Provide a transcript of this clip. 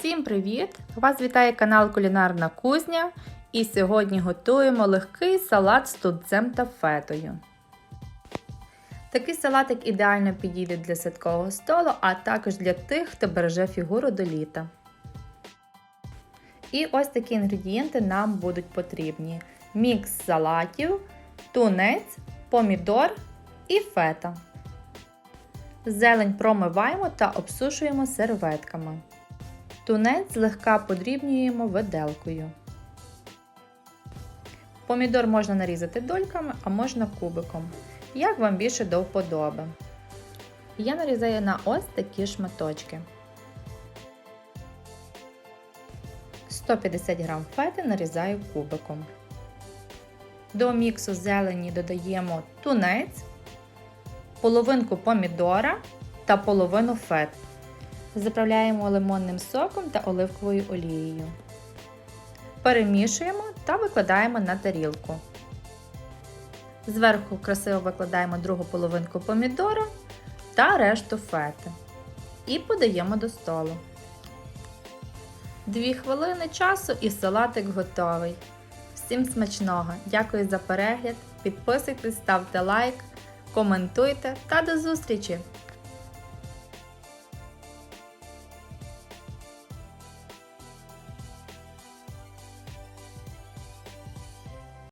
Всім привіт! Вас вітає канал Кулінарна Кузня. І сьогодні готуємо легкий салат з тунцем та фетою. Такий салатик ідеально підійде для святкового столу, а також для тих, хто береже фігуру до літа. І ось такі інгредієнти нам будуть потрібні: мікс салатів, тунець, помідор і фета. Зелень промиваємо та обсушуємо серветками. Тунець злегка подрібнюємо виделкою. Помідор можна нарізати дольками, а можна кубиком, як вам більше до вподоби. Я нарізаю на ось такі шматочки. 150 г фети нарізаю кубиком. До міксу зелені додаємо тунець, половинку помідора та половину фет. Заправляємо лимонним соком та оливковою олією. Перемішуємо та викладаємо на тарілку. Зверху красиво викладаємо другу половинку помідора та решту фети. І подаємо до столу. Дві хвилини часу і салатик готовий. Всім смачного! Дякую за перегляд! Підписуйтесь, ставте лайк, коментуйте та до зустрічі!